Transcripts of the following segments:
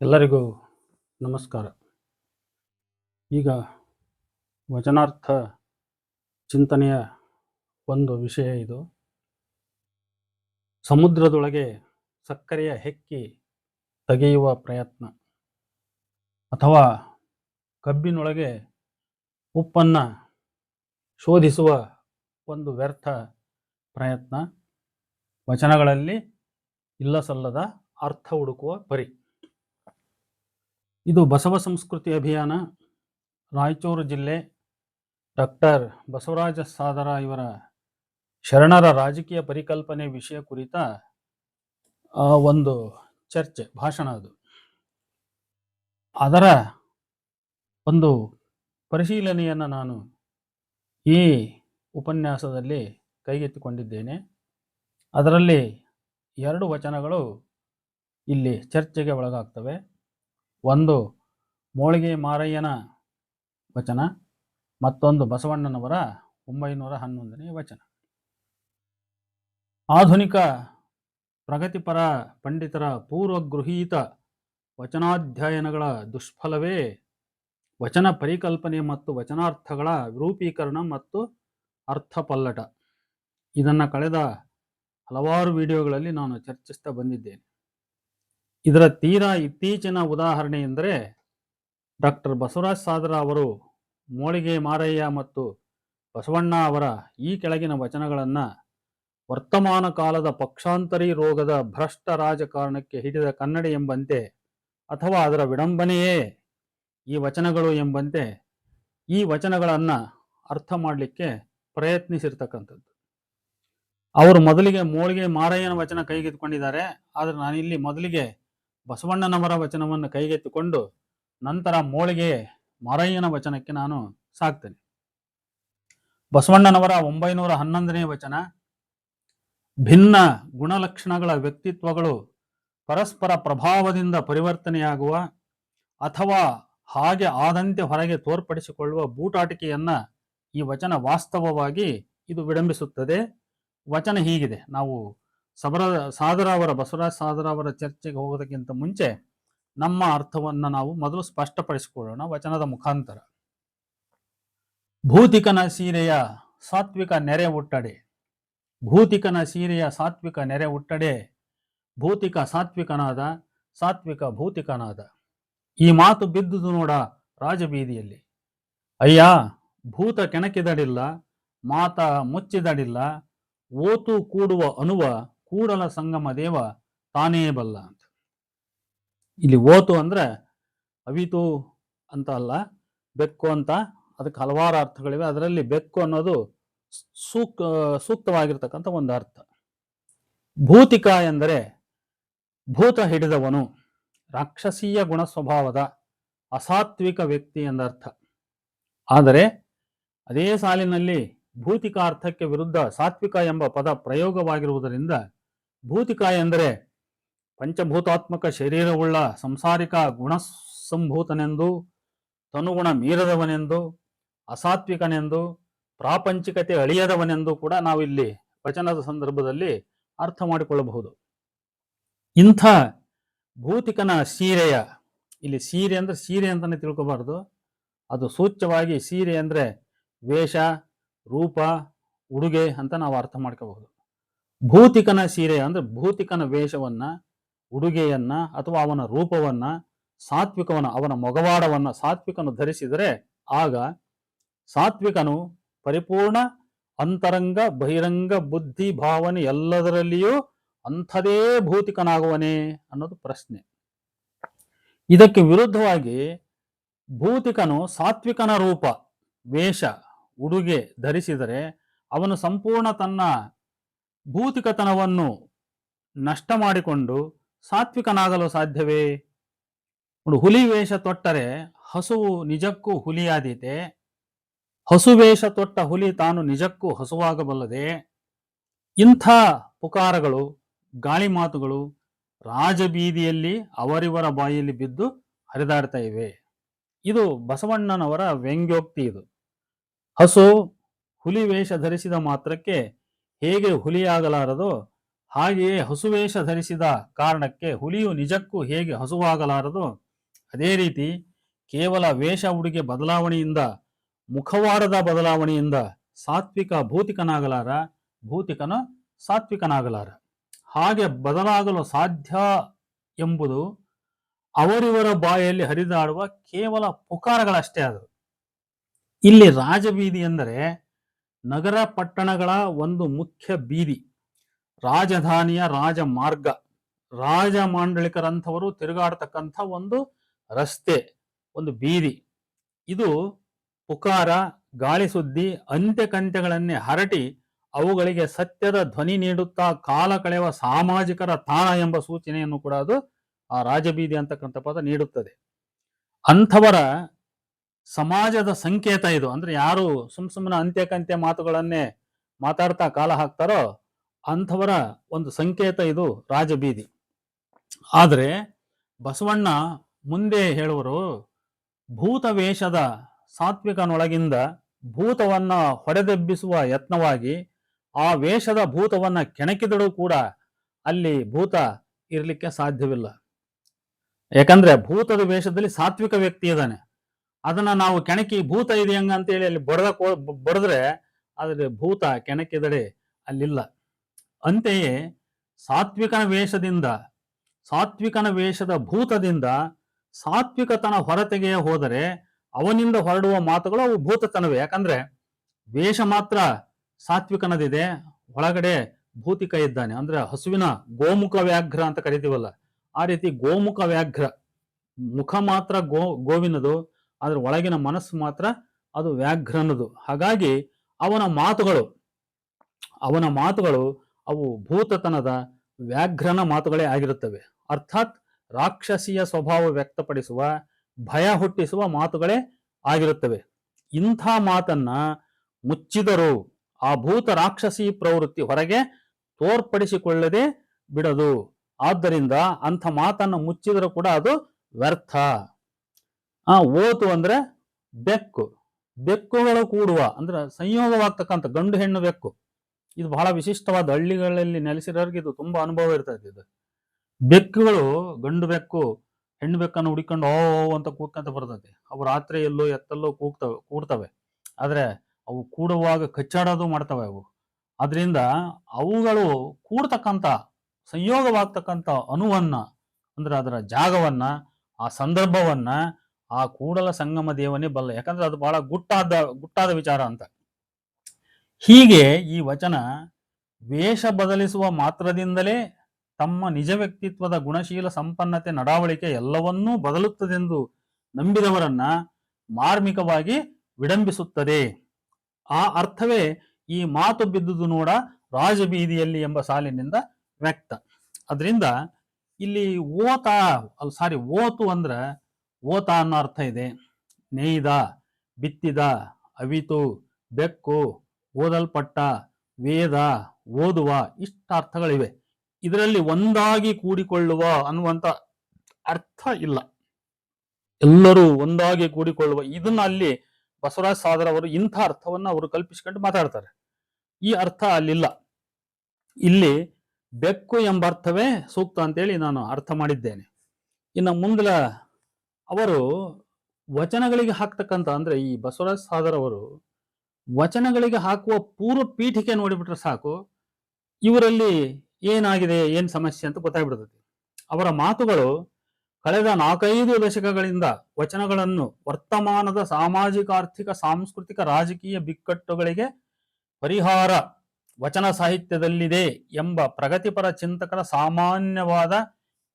ಎಲ್ಲರಿಗೂ ನಮಸ್ಕಾರ. ಈಗ ವಚನಾರ್ಥ ಚಿಂತನೆಯ ಒಂದು ವಿಷಯ ಇದು. ಸಮುದ್ರದೊಳಗೆ ಸಕ್ಕರೆಯ ಹೆಕ್ಕಿ ತೆಗೆಯುವ ಪ್ರಯತ್ನ. ಅಥವಾ ಕಬ್ಬಿನೊಳಗೆ ಉಪ್ಪನ್ನು ಶೋಧಿಸುವ ಒಂದು ವ್ಯರ್ಥ ಪ್ರಯತ್ನ. ವಚನಗಳಲ್ಲಿ ಇಲ್ಲ ಸಲ್ಲದ ಅರ್ಥ ಹುಡುಕುವ ಪರಿ. ಇದು ಬಸವ ಸಂಸ್ಕೃತಿ ಅಭಿಯಾನ, ರಾಯಚೂರು ಜಿಲ್ಲೆ ಡಾಕ್ಟರ್ ಬಸವರಾಜ ಸಾದರ ಇವರ ಶರಣರ ರಾಜಕೀಯ ಪರಿಕಲ್ಪನೆ ವಿಷಯ ಕುರಿತ ಒಂದು ಚರ್ಚೆ, ಭಾಷಣ ಅದು. ಅದರ ಒಂದು ಪರಿಶೀಲನೆಯನ್ನು ನಾನು ಈ ಉಪನ್ಯಾಸದಲ್ಲಿ ಕೈಗೆತ್ತಿಕೊಂಡಿದ್ದೇನೆ. ಅದರಲ್ಲಿ ಎರಡು ವಚನಗಳು ಇಲ್ಲಿ ಚರ್ಚೆಗೆ ಒಳಗಾಗ್ತವೆ. ಒಂದು ಮೋಳಿಗೆ ಮಾರಯ್ಯನ ವಚನ, ಮತ್ತೊಂದು ಬಸವಣ್ಣನವರ ಒಂಬೈನೂರ ಹನ್ನೊಂದನೇ ವಚನ. ಆಧುನಿಕ ಪ್ರಗತಿಪರ ಪಂಡಿತರ ಪೂರ್ವಗೃಹೀತ ವಚನಾಧ್ಯಯನಗಳ ದುಷ್ಫಲವೇ ವಚನ ಪರಿಕಲ್ಪನೆ ಮತ್ತು ವಚನಾರ್ಥಗಳ ವಿರೂಪೀಕರಣ ಮತ್ತು ಅರ್ಥಪಲ್ಲಟ. ಇದನ್ನು ಕಳೆದ ಹಲವಾರು ವಿಡಿಯೋಗಳಲ್ಲಿ ನಾನು ಚರ್ಚಿಸ್ತಾ ಬಂದಿದ್ದೇನೆ. ಇದರ ತೀರಾ ಇತ್ತೀಚಿನ ಉದಾಹರಣೆ ಎಂದರೆ ಡಾಕ್ಟರ್ ಬಸವರಾಜ್ ಸಾದರ ಅವರು ಮೋಳಿಗೆ ಮಾರಯ್ಯ ಮತ್ತು ಬಸವಣ್ಣ ಅವರ ಈ ಕೆಳಗಿನ ವಚನಗಳನ್ನು ವರ್ತಮಾನ ಕಾಲದ ಪಕ್ಷಾಂತರಿ ರೋಗದ ಭ್ರಷ್ಟ ರಾಜಕಾರಣಕ್ಕೆ ಹಿಡಿದ ಕನ್ನಡಿ ಎಂಬಂತೆ ಅಥವಾ ಅದರ ವಿಡಂಬನೆಯೇ ಈ ವಚನಗಳು ಎಂಬಂತೆ ಈ ವಚನಗಳನ್ನು ಅರ್ಥ ಮಾಡಲಿಕ್ಕೆ ಪ್ರಯತ್ನಿಸಿರ್ತಕ್ಕಂಥದ್ದು. ಅವರು ಮೊದಲಿಗೆ ಮೋಳಿಗೆ ಮಾರಯ್ಯನ ವಚನ ಕೈಗೆತ್ಕೊಂಡಿದ್ದಾರೆ ಆದರೆ ನಾನಿಲ್ಲಿ ಮೊದಲಿಗೆ ಬಸವಣ್ಣನವರ ವಚನವನ್ನು ಕೈಗೆತ್ತಿಕೊಂಡು ನಂತರ ಮೋಳಿಗೆ ಮಾರಯ್ಯನ ವಚನಕ್ಕೆ ನಾನು ಸಾಕ್ತೇನೆ ಬಸವಣ್ಣನವರ ಒಂಬೈನೂರ ಹನ್ನೊಂದನೇ ವಚನ, ಭಿನ್ನ ಗುಣಲಕ್ಷಣಗಳ ವ್ಯಕ್ತಿತ್ವಗಳು ಪರಸ್ಪರ ಪ್ರಭಾವದಿಂದ ಪರಿವರ್ತನೆಯಾಗುವ ಅಥವಾ ಹಾಗೆ ಆದಂತೆ ಹೊರಗೆ ತೋರ್ಪಡಿಸಿಕೊಳ್ಳುವ ಬೂಟಾಟಿಕೆಯನ್ನ ಈ ವಚನ ವಾಸ್ತವವಾಗಿ ಇದು ವಿಡಂಬಿಸುತ್ತದೆ. ವಚನ ಹೀಗಿದೆ. ನಾವು ಸಬರ ಸಾದರ ಅವರ, ಬಸವರಾಜ ಸಾದರ ಚರ್ಚೆಗೆ ಹೋಗೋದಕ್ಕಿಂತ ಮುಂಚೆ ನಮ್ಮ ಅರ್ಥವನ್ನು ನಾವು ಮೊದಲು ಸ್ಪಷ್ಟಪಡಿಸಿಕೊಳ್ಳೋಣ ವಚನದ ಮುಖಾಂತರ. ಭೂತಿಕನ ಸೀರೆಯ ಸಾತ್ವಿಕ ನೆರೆ ಹುಟ್ಟಡೆ. ಭೂತಿಕನ ಸೀರೆಯ ಸಾತ್ವಿಕ ನೆರೆ ಹುಟ್ಟಡೆ. ಭೂತಿಕ ಸಾತ್ವಿಕನಾದ, ಸಾತ್ವಿಕ ಭೂತಿಕನಾದ. ಈ ಮಾತು ಬಿದ್ದುದು ನೋಡ ರಾಜಬೀದಿಯಲ್ಲಿ. ಅಯ್ಯ, ಭೂತ ಕೆಣಕಿದಡಿಲ್ಲ, ಮಾತ ಮುಚ್ಚಿದಡಿಲ್ಲ, ಓತು ಕೂಡುವ ಅನುವ ಕೂಡಲ ಸಂಗಮ ದೇವ ತಾನೇ ಬಲ್ಲ ಅಂತ. ಇಲ್ಲಿ ಓತು ಅಂದ್ರೆ ಅವಿತು ಅಂತ ಅಲ್ಲ, ಬೆಕ್ಕು ಅಂತ, ಅದಕ್ಕೆ ಹಲವಾರು ಅರ್ಥಗಳಿವೆ. ಅದರಲ್ಲಿ ಬೆಕ್ಕು ಅನ್ನೋದು ಸೂಕ್, ಸೂಕ್ತವಾಗಿರ್ತಕ್ಕಂಥ ಒಂದು ಅರ್ಥ. ಭೂತಿಕ ಎಂದರೆ ಭೂತ ಹಿಡಿದವನು, ರಾಕ್ಷಸೀಯ ಗುಣ ಸ್ವಭಾವದ ಅಸಾತ್ವಿಕ ವ್ಯಕ್ತಿ ಎಂದರ್ಥ ಆದರೆ ಅದೇ ಸಾಲಿನಲ್ಲಿ ಭೂತಿಕ ಅರ್ಥಕ್ಕೆ ವಿರುದ್ಧ ಸಾತ್ವಿಕ ಎಂಬ ಪದ ಪ್ರಯೋಗವಾಗಿರುವುದರಿಂದ ಭೂತಿಕ ಎಂದರೆ ಪಂಚಭೂತಾತ್ಮಕ ಶರೀರವುಳ್ಳ ಸಂಸಾರಿಕ ಗುಣಸಂಭೂತನೆಂದು, ತನುಗುಣ ಮೀರದವನೆಂದು, ಅಸಾತ್ವಿಕನೆಂದು, ಪ್ರಾಪಂಚಿಕತೆ ಅಳಿಯದವನೆಂದು ಕೂಡ ನಾವಿಲ್ಲಿ ವಚನದ ಸಂದರ್ಭದಲ್ಲಿ ಅರ್ಥ ಮಾಡಿಕೊಳ್ಳಬಹುದು. ಇಂಥ ಭೂತಿಕನ ಸೀರೆಯ, ಇಲ್ಲಿ ಸೀರೆ ಅಂದ್ರೆ ಸೀರೆ ಅಂತಲೇ ತಿಳ್ಕೊಬಾರ್ದು. ಅದು ಸೂಚ್ಯವಾಗಿ ಸೀರೆ ಅಂದ್ರೆ ವೇಷ, ರೂಪ, ಉಡುಗೆ ಅಂತ ನಾವು ಅರ್ಥ ಮಾಡ್ಕೋಬಹುದು. ಭೂತಿಕನ ಸೀರೆ ಅಂದ್ರೆ ಭೂತಿಕನ ವೇಷವನ್ನ, ಉಡುಗೆಯನ್ನ ಅಥವಾ ಅವನ ರೂಪವನ್ನ ಸಾತ್ವಿಕವನ ಅವನ ಮೊಗವಾಡವನ್ನ ಸಾತ್ವಿಕನು ಧರಿಸಿದರೆ ಆಗ ಸಾತ್ವಿಕನು ಪರಿಪೂರ್ಣ ಅಂತರಂಗ, ಬಹಿರಂಗ ಬುದ್ಧಿ ಭಾವನೆ ಎಲ್ಲದರಲ್ಲಿಯೂ ಅಂಥದೇ ಭೂತಿಕನಾಗುವನೇ ಅನ್ನೋದು ಪ್ರಶ್ನೆ. ಇದಕ್ಕೆ ವಿರುದ್ಧವಾಗಿ ಭೂತಿಕನು ಸಾತ್ವಿಕನ ರೂಪ, ವೇಷ, ಉಡುಗೆ ಧರಿಸಿದರೆ ಅವನು ಸಂಪೂರ್ಣ ತನ್ನ ಭೂತಿಕತನವನ್ನು ನಷ್ಟ ಮಾಡಿಕೊಂಡು ಸಾತ್ವಿಕನಾಗಲು ಸಾಧ್ಯವೇ? ಒಂದು ಹುಲಿ ವೇಷ ತೊಟ್ಟರೆ ಹಸುವು ನಿಜಕ್ಕೂ ಹುಲಿಯಾದೀತೆ. ಹಸು ವೇಷ ತೊಟ್ಟ ಹುಲಿ ತಾನು ನಿಜಕ್ಕೂ ಹಸುವಾಗಬಲ್ಲದೆ. ಇಂಥ ಪುಕಾರಗಳು, ಗಾಳಿ ಮಾತುಗಳು ರಾಜಬೀದಿಯಲ್ಲಿ ಅವರಿವರ ಬಾಯಿಯಲ್ಲಿ ಬಿದ್ದು ಹರಿದಾಡ್ತಾ ಇವೆ. ಇದು ಬಸವಣ್ಣನವರ ವ್ಯಂಗ್ಯೋಕ್ತಿ ಇದು. ಹಸು ಹುಲಿ ವೇಷ ಧರಿಸಿದ ಮಾತ್ರಕ್ಕೆ ಹೇಗೆ ಹುಲಿಯಾಗಲಾರದೋ ಹಾಗೆಯೇ ಹಸುವೇಷ ಧರಿಸಿದ ಕಾರಣಕ್ಕೆ ಹುಲಿಯು ನಿಜಕ್ಕೂ ಹೇಗೆ ಹಸುವಾಗಲಾರದು ಅದೇ ರೀತಿ ಕೇವಲ ವೇಷ ಉಡುಗೆ ಬದಲಾವಣೆಯಿಂದ ಮುಖವಾರದ ಬದಲಾವಣೆಯಿಂದ ಸಾತ್ವಿಕ ಭೂತಿಕನಾಗಲಾರ, ಭೌತಿಕನ ಸಾತ್ವಿಕನಾಗಲಾರ. ಹಾಗೆ ಬದಲಾಗಲು ಸಾಧ್ಯ ಎಂಬುದು ಅವರಿವರ ಬಾಯಲ್ಲಿ ಹರಿದಾಡುವ ಕೇವಲ ಪುಕಾರಗಳಷ್ಟೇ ಅದು. ಇಲ್ಲಿ ರಾಜಬೀದಿ ಎಂದರೆ ನಗರ ಪಟ್ಟಣಗಳ ಒಂದು ಮುಖ್ಯ ಬೀದಿ, ರಾಜಧಾನಿಯ ರಾಜಮಾರ್ಗ. ರಾಜ ಮಾಂಡಳಿಕರಂಥವರು ತಿರುಗಾಡ್ತಕ್ಕಂಥ ಒಂದು ರಸ್ತೆ, ಒಂದು ಬೀದಿ. ಇದು ಪುಕಾರ, ಗಾಳಿ ಸುದ್ದಿ ಅಂತ್ಯಕಂತ್ಯಗಳನ್ನೇ ಹರಟಿ ಅವುಗಳಿಗೆ ಸತ್ಯದ ಧ್ವನಿ ನೀಡುತ್ತಾ ಕಾಲ ಕಳೆಯುವ ಸಾಮಾಜಿಕರ ತಾಣ ಎಂಬ ಸೂಚನೆಯನ್ನು ಕೂಡ ಅದು ಆ ರಾಜಬೀದಿ ಅಂತಕ್ಕಂಥ ಪದ ನೀಡುತ್ತದೆ. ಅಂಥವರ ಸಮಾಜದ ಸಂಕೇತ ಇದು. ಅಂದ್ರೆ ಯಾರು ಸುಮ್ ಸುಮ್ಮನೆ ಅಂತ್ಯಕಂತ್ಯ ಮಾತುಗಳನ್ನೇ ಮಾತಾಡ್ತಾ ಕಾಲ ಹಾಕ್ತಾರೋ ಅಂಥವರ ಒಂದು ಸಂಕೇತ ಇದು ರಾಜಬೀದಿ. ಆದರೆ ಬಸವಣ್ಣ ಮುಂದೆ ಹೇಳುವರು, ಭೂತ ವೇಷದ ಸಾತ್ವಿಕನೊಳಗಿಂದ ಭೂತವನ್ನ ಹೊಡೆದೆಬ್ಬಿಸುವ ಯತ್ನವಾಗಿ ಆ ವೇಷದ ಭೂತವನ್ನ ಕೆಣಕಿದರೂ ಕೂಡ ಅಲ್ಲಿ ಭೂತ ಇರಲಿಕ್ಕೆ ಸಾಧ್ಯವಿಲ್ಲ. ಯಾಕಂದ್ರೆ ಭೂತದ ವೇಷದಲ್ಲಿ ಸಾತ್ವಿಕ ವ್ಯಕ್ತಿ ಇದ್ದಾನೆ. ಅದನ್ನ ನಾವು ಕೆಣಕಿ ಭೂತ ಇದೆ ಹಂಗ ಅಂತೇಳಿ ಅಲ್ಲಿ ಬಡದ ಬಡದ್ರೆ ಆದರೆ ಭೂತ ಕೆಣಕಿದಡೆ ಅಲ್ಲಿಲ್ಲ. ಅಂತೆಯೇ ಸಾತ್ವಿಕನ ವೇಷದಿಂದ, ಸಾತ್ವಿಕನ ವೇಷದ ಭೂತದಿಂದ ಸಾತ್ವಿಕತನ ಹೊರತೆಗೆಯ ಹೋದರೆ ಅವನಿಂದ ಹೊರಡುವ ಮಾತುಗಳು ಅವು ಭೂತತನವೇ. ಯಾಕಂದ್ರೆ ವೇಷ ಮಾತ್ರ ಸಾತ್ವಿಕನದಿದೆ, ಒಳಗಡೆ ಭೂತಿಕ ಇದ್ದಾನೆ. ಅಂದ್ರೆ ಹಸುವಿನ ಗೋಮುಖ ವ್ಯಾಘ್ರ ಅಂತ ಕರಿತೀವಲ್ಲ, ಆ ರೀತಿ ಗೋಮುಖ ವ್ಯಾಘ್ರ, ಮುಖ ಮಾತ್ರ ಗೋ, ಗೋವಿನದು ಆದ್ರೆ ಒಳಗಿನ ಮನಸ್ಸು ಮಾತ್ರ ಅದು ವ್ಯಾಘ್ರನದು ಹಾಗಾಗಿ ಅವನ ಮಾತುಗಳು ಅವನ ಮಾತುಗಳು ಅವು ಭೂತತನದ ವ್ಯಾಘ್ರನ ಮಾತುಗಳೇ ಆಗಿರುತ್ತವೆ. ಅರ್ಥಾತ್ ರಾಕ್ಷಸಿಯ ಸ್ವಭಾವ ವ್ಯಕ್ತಪಡಿಸುವ, ಭಯ ಹುಟ್ಟಿಸುವ ಮಾತುಗಳೇ ಆಗಿರುತ್ತವೆ. ಇಂಥ ಮಾತನ್ನ ಮುಚ್ಚಿದರೂ ಆ ಭೂತ ರಾಕ್ಷಸಿ ಪ್ರವೃತ್ತಿ ಹೊರಗೆ ತೋರ್ಪಡಿಸಿಕೊಳ್ಳದೆ ಬಿಡದು. ಆದ್ದರಿಂದ ಅಂಥ ಮಾತನ್ನು ಮುಚ್ಚಿದರೂ ಕೂಡ ಅದು ವ್ಯರ್ಥ. ಆ, ಓತು ಅಂದ್ರೆ ಬೆಕ್ಕು. ಬೆಕ್ಕುಗಳು ಕೂಡುವ, ಅಂದ್ರೆ ಸಂಯೋಗವಾಗ್ತಕ್ಕಂಥ ಗಂಡು ಹೆಣ್ಣು ಬೆಕ್ಕು. ಇದು ಬಹಳ ವಿಶಿಷ್ಟವಾದ ಹಳ್ಳಿಗಳಲ್ಲಿ ನೆಲೆಸಿರೋರಿಗೆ ಇದು ತುಂಬಾ ಅನುಭವ ಇರ್ತದೆ ಇದು. ಬೆಕ್ಕುಗಳು ಗಂಡು ಬೆಕ್ಕು, ಹೆಣ್ಣು ಬೆಕ್ಕನ್ನು ಹುಡಿಕೊಂಡು ಓ ಅಂತ ಕೂಗ್ಕೊಂತ ಬರ್ತದೆ ಅವು ರಾತ್ರಿ ಎಲ್ಲೋ ಎತ್ತಲ್ಲೋ ಕೂಗ್ತವೆ, ಕೂಡ್ತವೆ. ಆದರೆ ಅವು ಕೂಡುವಾಗ ಕಚ್ಚಾಡೋದು ಮಾಡ್ತವೆ ಅವು. ಅದರಿಂದ ಅವುಗಳು ಕೂಡ್ತಕ್ಕಂಥ, ಸಂಯೋಗವಾಗ್ತಕ್ಕಂಥ ಅನುವನ್ನ ಅಂದ್ರೆ ಅದರ ಜಾಗವನ್ನ, ಆ ಸಂದರ್ಭವನ್ನ ಆ ಕೂಡಲ ಸಂಗಮ ದೇವನೇ ಬಲ್ಲ. ಯಾಕಂದ್ರೆ ಅದು ಬಹಳ ಗುಟ್ಟಾದ ಗುಟ್ಟಾದ ವಿಚಾರ ಅಂತ. ಹೀಗೆ ಈ ವಚನ ವೇಷ ಬದಲಿಸುವ ಮಾತ್ರದಿಂದಲೇ ತಮ್ಮ ನಿಜ ವ್ಯಕ್ತಿತ್ವದ ಗುಣಶೀಲ ಸಂಪನ್ನತೆ ನಡಾವಳಿಕೆ ಎಲ್ಲವನ್ನೂ ಬದಲುತ್ತದೆಂದು ನಂಬಿದವರನ್ನ ಮಾರ್ಮಿಕವಾಗಿ ವಿಡಂಬಿಸುತ್ತದೆ. ಆ ಅರ್ಥವೇ ಈ ಮಾತು ಬಿದ್ದುದು ನೋಡ ರಾಜಬೀದಿಯಲ್ಲಿ ಎಂಬ ಸಾಲಿನಿಂದ ವ್ಯಕ್ತ. ಅದರಿಂದ ಇಲ್ಲಿ ಓತ ಸಾರಿ ಓತು ಅಂದ್ರೆ ಓತ ಅನ್ನೋ ಅರ್ಥ ಇದೆ. ನೇಯ್ದ, ಬಿತ್ತಿದ, ಅವಿತು, ಬೆಕ್ಕು, ಓದಲ್ಪಟ್ಟ, ವೇದ, ಓದುವ ಇಷ್ಟ ಅರ್ಥಗಳಿವೆ. ಇದರಲ್ಲಿ ಒಂದಾಗಿ ಕೂಡಿಕೊಳ್ಳುವ ಅನ್ನುವಂತ ಅರ್ಥ ಇಲ್ಲ. ಎಲ್ಲರೂ ಒಂದಾಗಿ ಕೂಡಿಕೊಳ್ಳುವ ಇದನ್ನ ಅಲ್ಲಿ ಬಸವರಾಜ್ ಸಾದರ್ ಅವರು ಇಂಥ ಅರ್ಥವನ್ನ ಅವರು ಕಲ್ಪಿಸಿಕೊಂಡು ಮಾತಾಡ್ತಾರೆ. ಈ ಅರ್ಥ ಅಲ್ಲಿಲ್ಲ. ಇಲ್ಲಿ ಬೆಕ್ಕು ಎಂಬ ಅರ್ಥವೇ ಸೂಕ್ತ ಅಂತೇಳಿ ನಾನು ಅರ್ಥ ಮಾಡಿದ್ದೇನೆ. ಇನ್ನು ಮುಂದಲ ಅವರು ವಚನಗಳಿಗೆ ಹಾಕ್ತಕ್ಕಂಥ ಅಂದ್ರೆ ಈ ಬಸವರಾಜ್ ಸಾದರ್ ಅವರು ವಚನಗಳಿಗೆ ಹಾಕುವ ಪೂರ್ವ ಪೀಠಿಕೆ ನೋಡಿಬಿಟ್ರೆ ಸಾಕು, ಇವರಲ್ಲಿ ಏನಾಗಿದೆ, ಏನು ಸಮಸ್ಯೆ ಅಂತ ಗೊತ್ತಾಗ್ಬಿಡ್ತದೆ ಅವರ ಮಾತುಗಳು ಕಳೆದ ನಾಲ್ಕೈದು ದಶಕಗಳಿಂದ ವಚನಗಳನ್ನು ವರ್ತಮಾನದ ಸಾಮಾಜಿಕ, ಆರ್ಥಿಕ, ಸಾಂಸ್ಕೃತಿಕ, ರಾಜಕೀಯ ಬಿಕ್ಕಟ್ಟುಗಳಿಗೆ ಪರಿಹಾರ ವಚನ ಸಾಹಿತ್ಯದಲ್ಲಿದೆ ಎಂಬ ಪ್ರಗತಿಪರ ಚಿಂತಕರ ಸಾಮಾನ್ಯವಾದ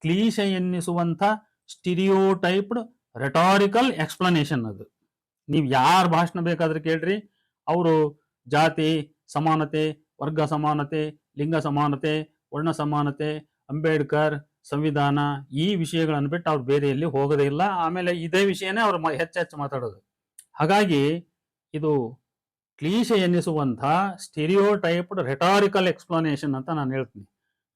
ಕ್ಲೀಶ ಎನ್ನಿಸುವಂಥ ಸ್ಟಿರಿಯೋಟೈಪ್ಡ್ ರೆಟಾರಿಕಲ್ ಎಕ್ಸ್ಪ್ಲನೇಷನ್ ಅದು. ನೀವು ಯಾರ ಭಾಷಣ ಬೇಕಾದ್ರೆ ಕೇಳ್ರಿ. ಅವರು ಜಾತಿ, ಸಮಾನತೆ, ವರ್ಗ ಸಮಾನತೆ, ಲಿಂಗ ಸಮಾನತೆ, ವರ್ಣ ಸಮಾನತೆ, ಅಂಬೇಡ್ಕರ್, ಸಂವಿಧಾನ ಈ ವಿಷಯಗಳನ್ನು ಬಿಟ್ಟು ಅವ್ರು ಬೇರೆ ಎಲ್ಲಿ ಹೋಗೋದೇ ಇಲ್ಲ. ಆಮೇಲೆ ಇದೇ ವಿಷಯನೇ ಅವ್ರು ಹೆಚ್ಚೆಚ್ಚು ಹೆಚ್ಚು ಹೆಚ್ಚು ಮಾತಾಡೋದು. ಹಾಗಾಗಿ ಇದು ಕ್ಲೀಶೆ ಎನ್ನಿಸುವಂಥ ಸ್ಟಿರಿಯೋಟೈಪ್ಡ್ ರೆಟಾರಿಕಲ್ ಎಕ್ಸ್ಪ್ಲನೇಷನ್ ಅಂತ ನಾನು ಹೇಳ್ತೀನಿ.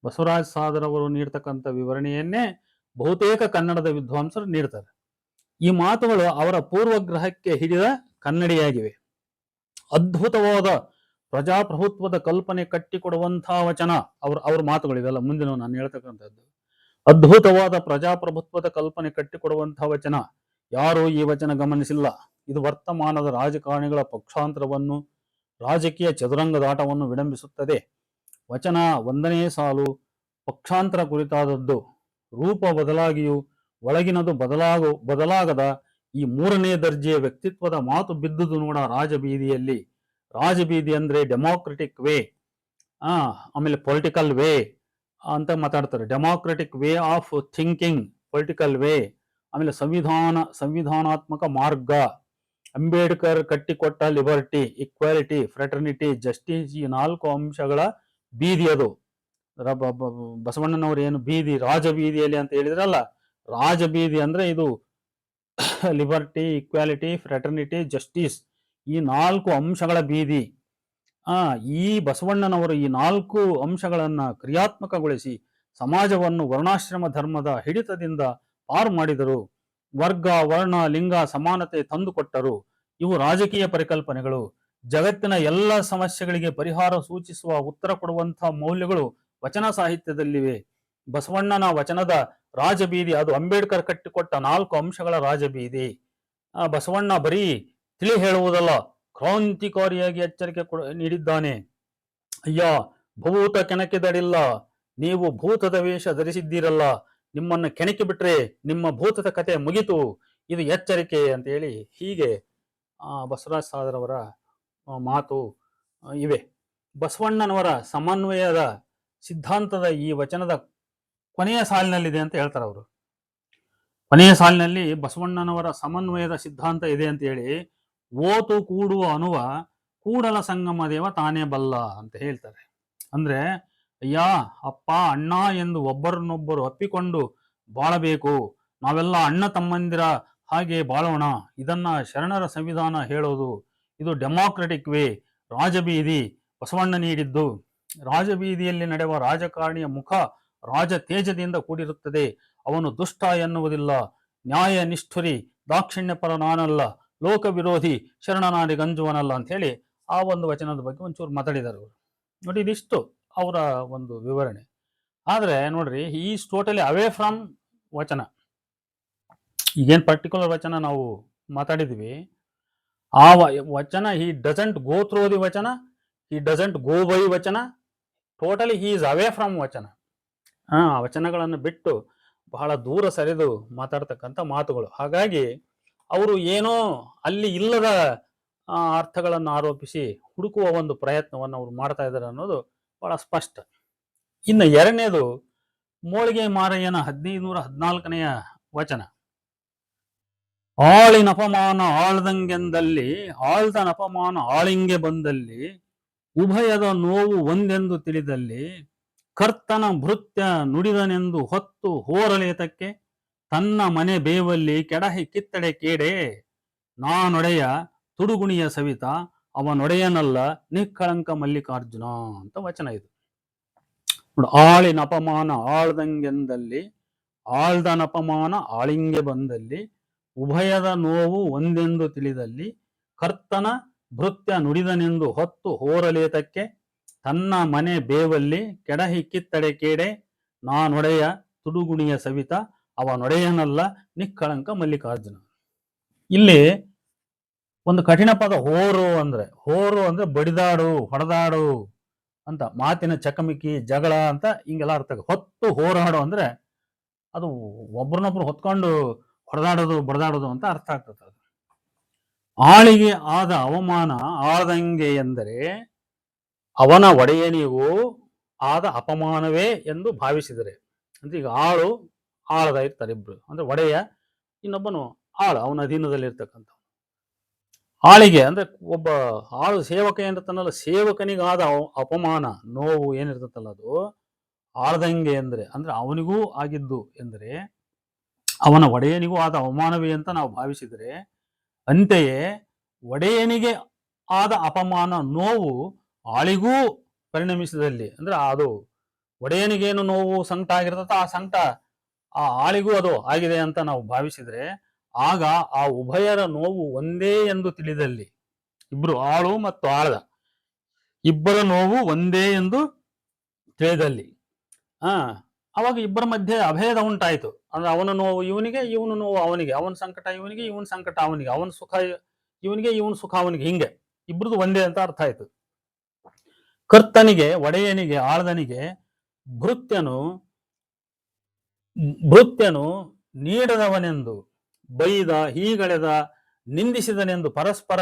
ಬಸವರಾಜ್ ಸಾದರ್ ಅವರು ನೀಡ್ತಕ್ಕಂಥ ವಿವರಣೆಯನ್ನೇ ಬಹುತೇಕ ಕನ್ನಡದ ವಿದ್ವಾಂಸರು ನೀಡ್ತಾರೆ. ಈ ಮಾತುಗಳು ಅವರ ಪೂರ್ವಗ್ರಹಕ್ಕೆ ಹಿಡಿದ ಕನ್ನಡಿಯಾಗಿವೆ. ಅದ್ಭುತವಾದ ಪ್ರಜಾಪ್ರಭುತ್ವದ ಕಲ್ಪನೆ ಕಟ್ಟಿಕೊಡುವಂತಹ ವಚನ ಅವ್ರ ಅವ್ರ ಮಾತುಗಳಿವೆಲ್ಲ ಮುಂದಿನ ನಾನು ಹೇಳ್ತಕ್ಕಂಥದ್ದು. ಅದ್ಭುತವಾದ ಪ್ರಜಾಪ್ರಭುತ್ವದ ಕಲ್ಪನೆ ಕಟ್ಟಿಕೊಡುವಂತಹ ವಚನ. ಯಾರೂ ಈ ವಚನ ಗಮನಿಸಿಲ್ಲ. ಇದು ವರ್ತಮಾನದ ರಾಜಕಾರಣಿಗಳ ಪಕ್ಷಾಂತರವನ್ನು, ರಾಜಕೀಯ ಚದುರಂಗದಾಟವನ್ನು ವಿಡಂಬಿಸುತ್ತದೆ ವಚನ ಒಂದನೇ ಸಾಲು ಪಕ್ಷಾಂತರ ಕುರಿತಾದದ್ದು. ರೂಪ ಬದಲಾಗಿಯೂ ಒಳಗಿನದು ಬದಲಾಗು, ಬದಲಾಗದ ಈ ಮೂರನೇ ದರ್ಜೆಯ ವ್ಯಕ್ತಿತ್ವದ ಮಾತು ಬಿದ್ದುದು ನೋಡ ರಾಜಬೀದಿಯಲ್ಲಿ. ರಾಜಬೀದಿ ಅಂದ್ರೆ ಡೆಮಾಕ್ರೆಟಿಕ್ ವೇ ಆ, ಆಮೇಲೆ ಪೊಲಿಟಿಕಲ್ ವೇ ಅಂತ ಮಾತಾಡ್ತಾರೆ. Democratic way of thinking political way ಆಮೇಲೆ ಸಂವಿಧಾನ, ಸಂವಿಧಾನಾತ್ಮಕ ಮಾರ್ಗ. ಅಂಬೇಡ್ಕರ್ ಕಟ್ಟಿಕೊಟ್ಟ ಲಿಬರ್ಟಿ ಇಕ್ವಾಲಿಟಿ ಫ್ರೆಟರ್ನಿಟಿ ಜಸ್ಟಿಸ್ ಈ ನಾಲ್ಕು ಅಂಶಗಳ ಬೀದಿ ಅದು. ಬಸವಣ್ಣನವರು ಏನು ಬೀದಿ, ರಾಜ ಬೀದಿಯಲ್ಲಿ ಅಂತ ಹೇಳಿದ್ರಲ್ಲ, ರಾಜ ಬೀದಿ ಅಂದ್ರೆ ಇದು ಲಿಬರ್ಟಿ, ಇಕ್ವಾಲಿಟಿ, ಫ್ರೆಟರ್ನಿಟಿ, ಜಸ್ಟಿಸ್ ಈ ನಾಲ್ಕು ಅಂಶಗಳ ಬೀದಿ. ಆ, ಈ ಬಸವಣ್ಣನವರು ಈ ನಾಲ್ಕು ಅಂಶಗಳನ್ನ ಕ್ರಿಯಾತ್ಮಕಗೊಳಿಸಿ ಸಮಾಜವನ್ನು ವರ್ಣಾಶ್ರಮ ಧರ್ಮದ ಹಿಡಿತದಿಂದ ಪಾರು ಮಾಡಿದರು. ವರ್ಗ, ವರ್ಣ, ಲಿಂಗ ಸಮಾನತೆ ತಂದುಕೊಟ್ಟರು. ಇವು ರಾಜಕೀಯ ಪರಿಕಲ್ಪನೆಗಳು. ಜಗತ್ತಿನ ಎಲ್ಲ ಸಮಸ್ಯೆಗಳಿಗೆ ಪರಿಹಾರ ಸೂಚಿಸುವ ಉತ್ತರ ಕೊಡುವಂತಹ ಮೌಲ್ಯಗಳು ವಚನ ಸಾಹಿತ್ಯದಲ್ಲಿವೆ. ಬಸವಣ್ಣನ ವಚನದ ರಾಜಬೀದಿ, ಅದು ಅಂಬೇಡ್ಕರ್ ಕಟ್ಟಿಕೊಟ್ಟ ನಾಲ್ಕು ಅಂಶಗಳ ರಾಜಬೀದಿ. ಬಸವಣ್ಣ ಬರೀ ತಿಳಿ ಹೇಳುವುದಲ್ಲ, ಕ್ರಾಂತಿಕಾರಿಯಾಗಿ ಎಚ್ಚರಿಕೆ ನೀಡಿದ್ದಾನೆ. ಅಯ್ಯ, ಭೂತ ಕೆಣಕಿದಡಿಲ್ಲ ನೀವು ಭೂತದ ವೇಷ ಧರಿಸಿದ್ದೀರಲ್ಲ, ನಿಮ್ಮನ್ನು ಕೆಣಕಿ ಬಿಟ್ರೆ ನಿಮ್ಮ ಭೂತದ ಕತೆ ಮುಗಿತು, ಇದು ಎಚ್ಚರಿಕೆ ಅಂತ ಹೇಳಿ ಹೀಗೆ ಬಸವರಾಜ್ ಸಾದರವರ ಮಾತು ಇವೆ. ಬಸವಣ್ಣನವರ ಸಮನ್ವಯದ ಸಿದ್ಧಾಂತದ ಈ ವಚನದ ಕೊನೆಯ ಸಾಲಿನಲ್ಲಿದೆ ಅಂತ ಹೇಳ್ತಾರೆ ಅವರು. ಕೊನೆಯ ಸಾಲಿನಲ್ಲಿ ಬಸವಣ್ಣನವರ ಸಮನ್ವಯದ ಸಿದ್ಧಾಂತ ಇದೆ ಅಂತ ಹೇಳಿ, ಓತು ಕೂಡುವ ಅನುವ ಕೂಡಲ ಸಂಗಮ ದೇವ ತಾನೇ ಬಲ್ಲ ಅಂತ ಹೇಳ್ತಾರೆ. ಅಂದ್ರೆ, ಅಯ್ಯ, ಅಪ್ಪ, ಅಣ್ಣ ಎಂದು ಒಬ್ಬರನ್ನೊಬ್ಬರು ಅಪ್ಪಿಕೊಂಡು ಬಾಳಬೇಕು, ನಾವೆಲ್ಲ ಅಣ್ಣ ತಮ್ಮಂದಿರ ಹಾಗೆ ಬಾಳೋಣ, ಇದನ್ನ ಶರಣರ ಸಂವಿಧಾನ ಹೇಳೋದು, ಇದು ಡೆಮಾಕ್ರೆಟಿಕ್ ವೇ, ರಾಜಬೀದಿ, ಬಸವಣ್ಣ ನೀಡಿದ್ದು. ರಾಜಬೀದಿಯಲ್ಲಿ ನಡೆಯುವ ರಾಜಕಾರಣಿಯ ಮುಖ ರಾಜ ತೇಜದಿಂದ ಕೂಡಿರುತ್ತದೆ. ಅವನು ದುಷ್ಟ ಎನ್ನುವುದಿಲ್ಲ. ನ್ಯಾಯ ನಿಷ್ಠುರಿ, ದಾಕ್ಷಿಣ್ಯಪರ ನಾನಲ್ಲ. ಲೋಕ ವಿರೋಧಿ ಶರಣನಾಡಿ ಗಂಜುವನಲ್ಲ ಅಂತ ಹೇಳಿ ಆ ಒಂದು ವಚನದ ಬಗ್ಗೆ ಒಂಚೂರು ಮಾತಾಡಿದರು ಅವರು ನೋಡಿ, ಇದಿಷ್ಟು ಅವರ ಒಂದು ವಿವರಣೆ. ಆದರೆ ನೋಡ್ರಿ, ಈಸ್ ಟೋಟಲಿ ಅವೇ ಫ್ರಮ್ ವಚನ. ಈಗೇನು ಪರ್ಟಿಕ್ಯುಲರ್ ವಚನ ನಾವು ಮಾತಾಡಿದ್ವಿ. ಆ ವಚನ he doesn't go through the vachana, he doesn't go by vachana totally he is away from vachana. ಆ ವಚನಗಳನ್ನು ಬಿಟ್ಟು ಬಹಳ ದೂರ ಸರಿದು ಮಾತಾಡ್ತಕ್ಕಂಥ ಮಾತುಗಳು. ಹಾಗಾಗಿ ಅವರು ಏನೋ ಅಲ್ಲಿ ಇಲ್ಲದ ಅರ್ಥಗಳನ್ನು ಆರೋಪಿಸಿ ಹುಡುಕುವ ಒಂದು ಪ್ರಯತ್ನವನ್ನು ಅವರು ಮಾಡ್ತಾ ಇದ್ದಾರೆ ಅನ್ನೋದು ಬಹಳ ಸ್ಪಷ್ಟ. ಇನ್ನು ಎರಡನೇದು ಮೋಳಿಗೆ ಮಾರಯ್ಯನ ಹದಿನೈದುನೂರ ಹದಿನಾಲ್ಕನೆಯ ವಚನ. ಆಳಿನಪಮಾನ ಆಳ್ದಂಗೆಂದಲ್ಲಿ ಆಳ್ದನಪಮಾನ ಆಳಿಂಗೆ ಬಂದಲ್ಲಿ ಉಭಯದ ನೋವು ಒಂದೆಂದು ತಿಳಿದಲ್ಲಿ ಕರ್ತನ ಭೃತ್ಯ ನುಡಿದನೆಂದು ಹೊತ್ತು ಹೋರಲೇತಕ್ಕೆ ತನ್ನ ಮನೆ ಬೇವಲ್ಲಿ ಕೆಡಹಿ ಕಿತ್ತಡೆ ಕೇಡೆ, ನಾನೊಡೆಯ ತುಡುಗುಣಿಯ ಸವಿತ, ಅವನೊಡೆಯನಲ್ಲ ನಿಕ್ಕಳಂಕ ಮಲ್ಲಿಕಾರ್ಜುನ ಅಂತ ವಚನ ಇದು. ನೋಡು, ಆಳಿನ ಅಪಮಾನ ಆಳ್ದಂಗೆಂದಲ್ಲಿ ಆಳ್ದನಪಮಾನ ಆಳಿಂಗೆ ಬಂದಲ್ಲಿ, ಉಭಯದ ನೋವು ಒಂದೆಂದು ತಿಳಿದಲ್ಲಿ ಕರ್ತನ ಭೃತ್ಯ ನುಡಿದನೆಂದು ಹೊತ್ತು ಹೋರಲೇತಕ್ಕೆ ತನ್ನ ಮನೆ ಬೇವಲ್ಲಿ ಕೆಡಹಿ ಕಿತ್ತಡೆ ಕೇಡೆ, ನಾನೊಡೆಯ ತುಡುಗುಣಿಯ ಸವಿತ, ಅವನೊಡೆಯನಲ್ಲ ನಿಕ್ಕಳಂಕ ಮಲ್ಲಿಕಾರ್ಜುನ ಇಲ್ಲಿ ಒಂದು ಕಠಿಣ ಪದ ಹೋರು ಅಂದ್ರೆ ಹೋರು ಅಂದ್ರೆ ಬಡಿದಾಡು, ಹೊಡೆದಾಡು ಅಂತ, ಮಾತಿನ ಚಕಮಕಿ, ಜಗಳ ಅಂತ ಹಿಂಗೆಲ್ಲ ಅರ್ಥ. ಹೊತ್ತು ಹೋರಾಡು ಅಂದ್ರೆ ಅದು ಒಬ್ರನ್ನೊಬ್ರು ಹೊತ್ಕೊಂಡು ಹೊಡೆದಾಡೋದು, ಬಡದಾಡೋದು ಅಂತ ಅರ್ಥ ಆಗ್ತದೆ ಅದು ಆಳಿಗೆ ಆದ ಅವಮಾನ ಆದಂಗೆ ಎಂದರೆ ಅವನ ಒಡೆಯನಿಗೂ ಆದ ಅಪಮಾನವೇ ಎಂದು ಭಾವಿಸಿದರೆ. ಅಂದ್ರೆ ಈಗ ಆಳು ಆಳದ ಇರ್ತಾರೆ ಇಬ್ರು. ಅಂದ್ರೆ ಒಡೆಯ, ಇನ್ನೊಬ್ಬನು ಆಳು, ಅವನ ಅಧೀನದಲ್ಲಿ ಇರ್ತಕ್ಕಂಥ ಆಳಿಗೆ ಅಂದ್ರೆ ಒಬ್ಬ ಆಳು ಸೇವಕ ಏನಿರ್ತಾನಲ್ಲ ಸೇವಕನಿಗಾದ ಅಪಮಾನ, ನೋವು ಏನಿರ್ತತಲ್ಲ ಅದು, ಆಳ್ದಂಗೆ ಅಂದ್ರೆ ಅಂದ್ರೆ ಅವನಿಗೂ ಆಗಿದ್ದು ಎಂದರೆ, ಅವನ ಒಡೆಯನಿಗೂ ಆದ ಅವಮಾನವೇ ಅಂತ ನಾವು ಭಾವಿಸಿದರೆ ಅಂತೆಯೇ ಒಡೆಯನಿಗೆ ಆದ ಅಪಮಾನ, ನೋವು ಆಳಿಗೂ ಪರಿಣಮಿಸಿದಲ್ಲಿ, ಅಂದ್ರೆ ಅದು ಒಡೆಯನಿಗೇನು ನೋವು, ಸಂಕಟ ಆಗಿರ್ತದ, ಆ ಸಂಕಟ ಆ ಆಳಿಗೂ ಅದು ಆಗಿದೆ ಅಂತ ನಾವು ಭಾವಿಸಿದ್ರೆ, ಆಗ ಆ ಉಭಯರ ನೋವು ಒಂದೇ ಎಂದು ತಿಳಿದಲ್ಲಿ, ಇಬ್ರು ಆಳು ಮತ್ತು ಆಳದ, ಇಬ್ಬರ ನೋವು ಒಂದೇ ಎಂದು ತಿಳಿದಲ್ಲಿ, ಆ, ಅವಾಗ ಇಬ್ಬರ ಮಧ್ಯೆ ಅಭೇದ ಉಂಟಾಯಿತು. ಅಂದ್ರೆ ಅವನ ನೋವು ಇವನಿಗೆ, ಇವನು ನೋವು ಅವನಿಗೆ. ಅವನ ಸಂಕಟ ಇವನಿಗೆ, ಇವನ ಸಂಕಟ ಅವನಿಗೆ. ಅವನ ಸುಖ ಇವನಿಗೆ, ಇವನ ಸುಖ ಅವನಿಗೆ. ಹಿಂಗೆ. ಇಬ್ರದ್ದು ಒಂದೇ ಅಂತ ಅರ್ಥ ಆಯ್ತು. ಕರ್ತನಿಗೆ, ಒಡೆಯನಿಗೆ, ಆಳದನಿಗೆ ಭೃತ್ಯನು ಭೃತ್ಯನು ನೀಡದವನೆಂದು, ಬೈದ, ಹೀಗಳೆದ, ನಿಂದಿಸಿದನೆಂದು ಪರಸ್ಪರ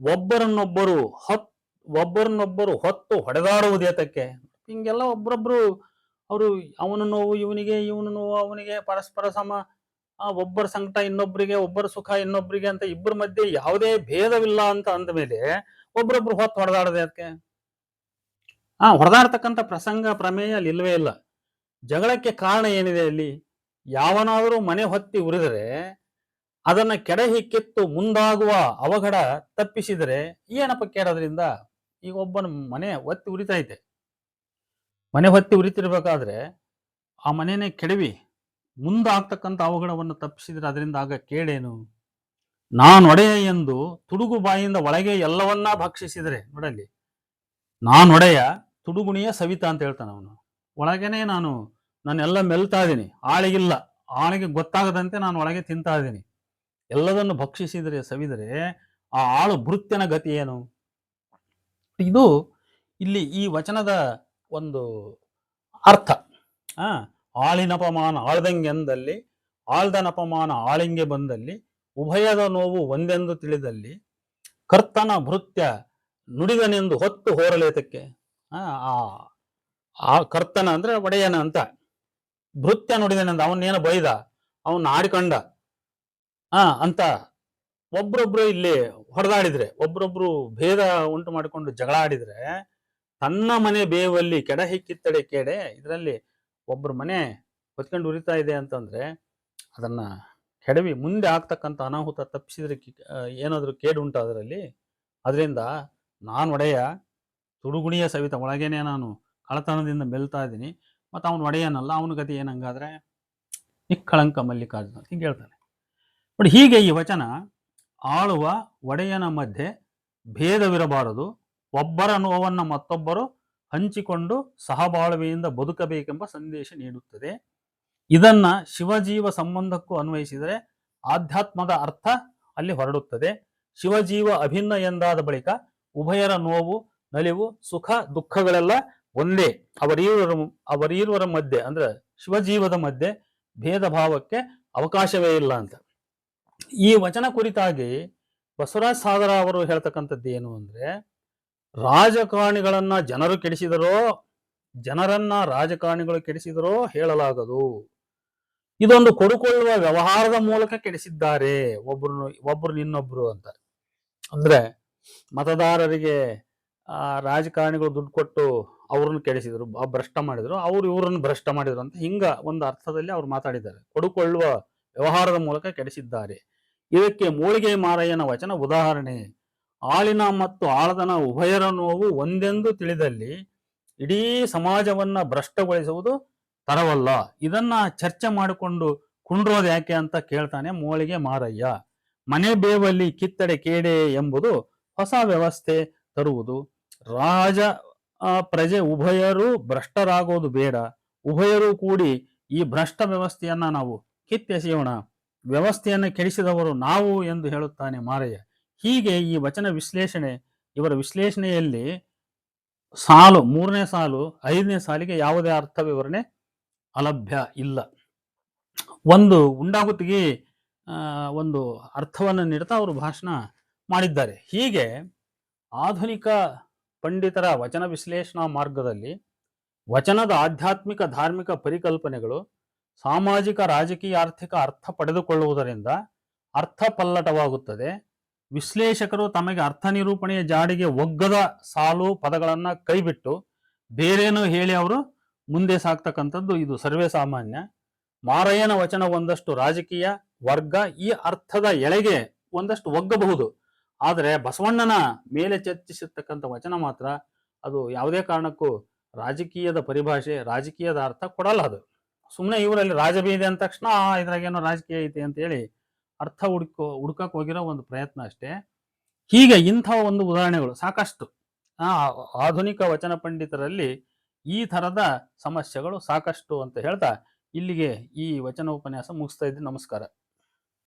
ಒಬ್ಬರನ್ನೊಬ್ಬರು ಹೊತ್, ಒಬ್ಬರನ್ನೊಬ್ಬರು ಹೊತ್ತು ಹೊಡೆದಾಡುವುದೇತಕ್ಕೆ ಹಿಂಗೆಲ್ಲ ಒಬ್ಬರೊಬ್ರು ಅವರು ಅವನ ನೋವು ಇವನಿಗೆ, ಇವನು ನೋವು ಅವನಿಗೆ, ಪರಸ್ಪರ ಸಮ ಒಬ್ಬರ ಸಂಕಟ ಇನ್ನೊಬ್ಬರಿಗೆ ಒಬ್ಬರ ಸುಖ ಇನ್ನೊಬ್ಬರಿಗೆ ಅಂತ ಇಬ್ಬರ ಮಧ್ಯೆ ಯಾವುದೇ ಭೇದವಿಲ್ಲ ಅಂತ ಅಂದ ಮೇಲೆ ಒಬ್ರೊಬ್ರು ಹೊತ್ತು ಹೊಡೆದಾಡದೆ ಅದಕ್ಕೆ ಆ ಹೊಡೆದಾಡ್ತಕ್ಕಂಥ ಪ್ರಸಂಗ ಪ್ರಮೇಯ ಅಲ್ಲಿ ಇಲ್ವೇ ಇಲ್ಲ. ಜಗಳಕ್ಕೆ ಕಾರಣ ಏನಿದೆ ಅಲ್ಲಿ? ಯಾವನಾದರೂ ಮನೆ ಹೊತ್ತಿ ಉರಿದರೆ, ಅದನ್ನ ಕೆಡಹಿ ಕಿತ್ತು ಮುಂದಾಗುವ ಅವಘಡ ತಪ್ಪಿಸಿದರೆ ಏನಪ್ಪ ಕೇಳೋದ್ರಿಂದ? ಈಗ ಒಬ್ಬನ ಮನೆ ಒತ್ತಿ ಉರಿತೈತೆ ಮನೆ ಹೊತ್ತಿ ಉರಿತಿರ್ಬೇಕಾದ್ರೆ ಆ ಮನೆನೇ ಕೆಡವಿ. ಮುಂದಾಗ್ತಕ್ಕಂಥ ಅವಘಡವನ್ನು ತಪ್ಪಿಸಿದ್ರೆ ಅದರಿಂದ ಆಗ ಕೇಳೇನು ನಾನೊಡೆಯ ಎಂದು ತುಡುಗು ಬಾಯಿಯಿಂದ ಒಳಗೆ ಎಲ್ಲವನ್ನ ಭಕ್ಷಿಸಿದರೆ, ನೋಡಲ್ಲಿ. ನಾನೊಡೆಯ ತುಡುಗುಣಿಯ ಸವಿತಾ ಅಂತ ಹೇಳ್ತಾನೆ ಅವನು. ಒಳಗೇನೆ ನಾನು, ನಾನೆಲ್ಲ ಮೆಲ್ತಾ ಇದ್ದೀನಿ. ಆಳಿಗಿಲ್ಲ. ಆಳಿಗೆ ಗೊತ್ತಾಗದಂತೆ ನಾನು ಒಳಗೆ ತಿಂತಾ ಇದ್ದೀನಿ. ಎಲ್ಲದನ್ನು ಭಕ್ಷಿಸಿದರೆ, ಸವಿದರೆ ಆ ಆಳು ಭೃತ್ಯನ ಗತಿ ಏನು? ಇದು ಇಲ್ಲಿ ಈ ವಚನದ ಒಂದು ಅರ್ಥ. ಆ ಆಳಿನಪಮಾನ ಆಳ್ದಂಗೆಂದಲ್ಲಿ ಆಳ್ದನಪಮಾನ ಆಳಿಂಗೆ ಬಂದಲ್ಲಿ, ಉಭಯದ ನೋವು ಒಂದೆಂದು ತಿಳಿದಲ್ಲಿ, ಕರ್ತನ ಭೃತ್ಯ ನುಡಿದನೆಂದು ಹೊತ್ತು ಹೋರಲೇತಕ್ಕೆ. ಆ- ಆ ಕರ್ತನ ಅಂದ್ರೆ ಒಡೆಯನ ಅಂತ. ಭೃತ್ಯ ನುಡಿದನೆಂದು ಅವನೇನು ಬೈದ? ಅವನ್ನ ಆಡಿಕೊಂಡ ಆ, ಅಂತ ಒಬ್ರೊಬ್ರು ಇಲ್ಲಿ ಹೊಡೆದಾಡಿದ್ರೆ, ಒಬ್ರೊಬ್ರು ಭೇದ ಉಂಟು ಮಾಡಿಕೊಂಡು ಜಗಳ ಆಡಿದ್ರೆ ತನ್ನ ಮನೆ ಬೇವಲ್ಲಿ ಕೆಡ ಹಿಕ್ಕಿತ್ತಡೆ ಕೇಡೆ, ಇದರಲ್ಲಿ ಒಬ್ಬರು ಮನೆ ಹೊತ್ಕೊಂಡು ಉರಿತಾ ಇದೆ ಅಂತಂದ್ರೆ ಅದನ್ನ ಕೆಡವಿ ಮುಂದೆ ಆಗ್ತಕ್ಕಂಥ ಅನಾಹುತ ತಪ್ಪಿಸಿದ್ರೆ ಏನಾದರೂ ಕೇಡು ಉಂಟು ಅದರಲ್ಲಿ? ಅದರಿಂದ ನಾನು ಒಡೆಯ ತುಡುಗುಣಿಯ ಸವಿತ ಒಳಗೇನೆ ನಾನು ಕಳತನದಿಂದ ಮೆಲ್ತಾ ಇದ್ದೀನಿ. ಮತ್ತು ಅವನು ಒಡೆಯನಲ್ಲ, ಅವನ ಗತಿ ಏನಂಗಾದ್ರೆ ನಿಕ್ಕಳಂಕ ಮಲ್ಲಿಕಾರ್ಜುನ ಹಿಂಗೆ ಹೇಳ್ತಾನೆ. ಬಟ್ ಹೀಗೆ ಈ ವಚನ ಆಳುವ ಒಡೆಯನ ಮಧ್ಯೆ ಭೇದವಿರಬಾರದು. ಒಬ್ಬರ ನೋವನ್ನು ಮತ್ತೊಬ್ಬರು ಹಂಚಿಕೊಂಡು ಸಹಬಾಳ್ವೆಯಿಂದ ಬದುಕಬೇಕೆಂಬ ಸಂದೇಶ ನೀಡುತ್ತದೆ. ಇದನ್ನ ಶಿವಜೀವ ಸಂಬಂಧಕ್ಕೂ ಅನ್ವಯಿಸಿದರೆ ಆಧ್ಯಾತ್ಮದ ಅರ್ಥ ಅಲ್ಲಿ ಹೊರಡುತ್ತದೆ. ಶಿವಜೀವ ಅಭಿನ್ನ ಎಂದಾದ ಬಳಿಕ ಉಭಯರ ನೋವು, ನಲಿವು, ಸುಖ, ದುಃಖಗಳೆಲ್ಲ ಒಂದೇ. ಅವರೀರ್ವರ ಅವರೀರ್ವರ ಮಧ್ಯೆ ಅಂದ್ರೆ ಶಿವಜೀವದ ಮಧ್ಯೆ ಭೇದ ಭಾವಕ್ಕೆ ಅವಕಾಶವೇ ಇಲ್ಲ ಅಂತ. ಈ ವಚನ ಕುರಿತಾಗಿ ಬಸವರಾಜ್ ಸಾಗರ ಅವರು ಹೇಳ್ತಕ್ಕಂಥದ್ದು ಏನು ಅಂದ್ರೆ ರಾಜಕಾರಣಿಗಳನ್ನ ಜನರು ಕೆಡಿಸಿದರೋ, ಜನರನ್ನ ರಾಜಕಾರಣಿಗಳು ಕೆಡಿಸಿದರೋ ಹೇಳಲಾಗದು. ಇದೊಂದು ಕೊಡುಕೊಳ್ಳುವ ವ್ಯವಹಾರದ ಮೂಲಕ ಕೆಡಿಸಿದ್ದಾರೆ ಒಬ್ರು ಒಬ್ರು ಇನ್ನೊಬ್ರು ಅಂತ ಅಂದ್ರೆ ಮತದಾರರಿಗೆ, ಆ, ರಾಜಕಾರಣಿಗಳು ದುಡ್ಡು ಕೊಟ್ಟು ಅವ್ರನ್ನ ಕೆಡಿಸಿದ್ರು ಭ್ರಷ್ಟ ಮಾಡಿದ್ರು, ಅವ್ರು ಇವ್ರನ್ನ ಭ್ರಷ್ಟ ಮಾಡಿದ್ರು ಅಂತ ಹಿಂಗ ಒಂದು ಅರ್ಥದಲ್ಲಿ ಅವ್ರು ಮಾತಾಡಿದ್ದಾರೆ. ಕೊಡುಕೊಳ್ಳುವ ವ್ಯವಹಾರದ ಮೂಲಕ ಕೆಡಿಸಿದ್ದಾರೆ. ಇದಕ್ಕೆ ಮೂಳಿಗೆ ಮಾರಯ್ಯನ ವಚನ ಉದಾಹರಣೆ. ಆಳಿನ ಮತ್ತು ಆಳದನ ಉಭಯರ ನೋವು ಒಂದೆಂದು ತಿಳಿದಲ್ಲಿ ಇಡೀ ಸಮಾಜವನ್ನ ಭ್ರಷ್ಟಗೊಳಿಸುವುದು ತರವಲ್ಲ. ಇದನ್ನ ಚರ್ಚೆ ಮಾಡಿಕೊಂಡು ಕುಂಡ್ರೋದು ಯಾಕೆ ಅಂತ ಕೇಳ್ತಾನೆ ಮೋಳಿಗೆ ಮಾರಯ್ಯ. ಮನೆ ಬೇವಲ್ಲಿ ಕಿತ್ತಡೆ ಕೇಡೆ ಎಂಬುದು ಹೊಸ ವ್ಯವಸ್ಥೆ ತರುವುದು. ರಾಜ ಪ್ರಜೆ ಉಭಯರು ಭ್ರಷ್ಟರಾಗೋದು ಬೇಡ. ಉಭಯರೂ ಕೂಡಿ ಈ ಭ್ರಷ್ಟ ವ್ಯವಸ್ಥೆಯನ್ನ ನಾವು ಕಿತ್ತೆಸೆಯೋಣ. ವ್ಯವಸ್ಥೆಯನ್ನು ಕೆಡಿಸಿದವರು ನಾವು ಎಂದು ಹೇಳುತ್ತಾನೆ ಮಾರಯ್ಯ. ಹೀಗೆ ಈ ವಚನ ವಿಶ್ಲೇಷಣೆ, ಇವರ ವಿಶ್ಲೇಷಣೆಯಲ್ಲಿ ಸಾಲು, ಮೂರನೇ ಸಾಲು, ಐದನೇ ಸಾಲಿಗೆ ಯಾವುದೇ ಅರ್ಥ ವಿವರಣೆ ಅಲಭ್ಯ ಇಲ್ಲ. ಒಂದು ಉಂಡಾಗುತ್ತಿಗೆ ಒಂದು ಅರ್ಥವನ್ನು ನೀಡ್ತಾ ಅವರು ಭಾಷಣ ಮಾಡಿದ್ದಾರೆ. ಹೀಗೆ ಆಧುನಿಕ ಪಂಡಿತರ ವಚನ ವಿಶ್ಲೇಷಣಾ ಮಾರ್ಗದಲ್ಲಿ ವಚನದ ಆಧ್ಯಾತ್ಮಿಕ, ಧಾರ್ಮಿಕ ಪರಿಕಲ್ಪನೆಗಳು, ಸಾಮಾಜಿಕ, ರಾಜಕೀಯ, ಆರ್ಥಿಕ ಅರ್ಥ ಪಡೆದುಕೊಳ್ಳುವುದರಿಂದ ಅರ್ಥ ಪಲ್ಲಟವಾಗುತ್ತದೆ. ವಿಶ್ಲೇಷಕರು ತಮಗೆ ಅರ್ಥ ನಿರೂಪಣೆಯ ಜಾಡಿಗೆ ಒಗ್ಗದ ಸಾಲು ಪದಗಳನ್ನು ಕೈಬಿಟ್ಟು ಬೇರೇನೋ ಹೇಳಿ ಅವರು ಮುಂದೆ ಸಾಕ್ತಕ್ಕಂಥದ್ದು ಇದು ಸರ್ವೇ ಸಾಮಾನ್ಯ. ಮಾರಯ್ಯನ ವಚನ ಒಂದಷ್ಟು ರಾಜಕೀಯ ವರ್ಗ ಈ ಅರ್ಥದ ಎಳೆಗೆ ಒಂದಷ್ಟು ಒಗ್ಗಬಹುದು. ಆದರೆ ಬಸವಣ್ಣನ ಮೇಲೆ ಚರ್ಚಿಸಿರ್ತಕ್ಕಂಥ ವಚನ ಮಾತ್ರ ಅದು ಯಾವುದೇ ಕಾರಣಕ್ಕೂ ರಾಜಕೀಯದ ಪರಿಭಾಷೆ, ರಾಜಕೀಯದ ಅರ್ಥ ಕೊಡಲ್ಲ ಅದು. ಸುಮ್ಮನೆ ಇವರಲ್ಲಿ ರಾಜಬೀದಿ ಅಂದ ತಕ್ಷಣ ಇದ್ರಾಗೇನೋ ರಾಜಕೀಯ ಐತೆ ಅಂತ ಹೇಳಿ ಅರ್ಥ ಹುಡುಕೋ ಹುಡ್ಕಕ್ಕೆ ಹೋಗಿರೋ ಒಂದು ಪ್ರಯತ್ನ ಅಷ್ಟೇ. ಹೀಗೆ ಇಂಥ ಒಂದು ಉದಾಹರಣೆಗಳು ಸಾಕಷ್ಟು. ಆಧುನಿಕ ವಚನ ಪಂಡಿತರಲ್ಲಿ ಈ ಥರದ ಸಮಸ್ಯೆಗಳು ಸಾಕಷ್ಟು ಅಂತ ಹೇಳ್ತಾ ಇಲ್ಲಿಗೆ ಈ ವಚನ ಉಪನ್ಯಾಸ ಮುಗಿಸ್ತಾ ಇದ್ದೀನಿ. ನಮಸ್ಕಾರ.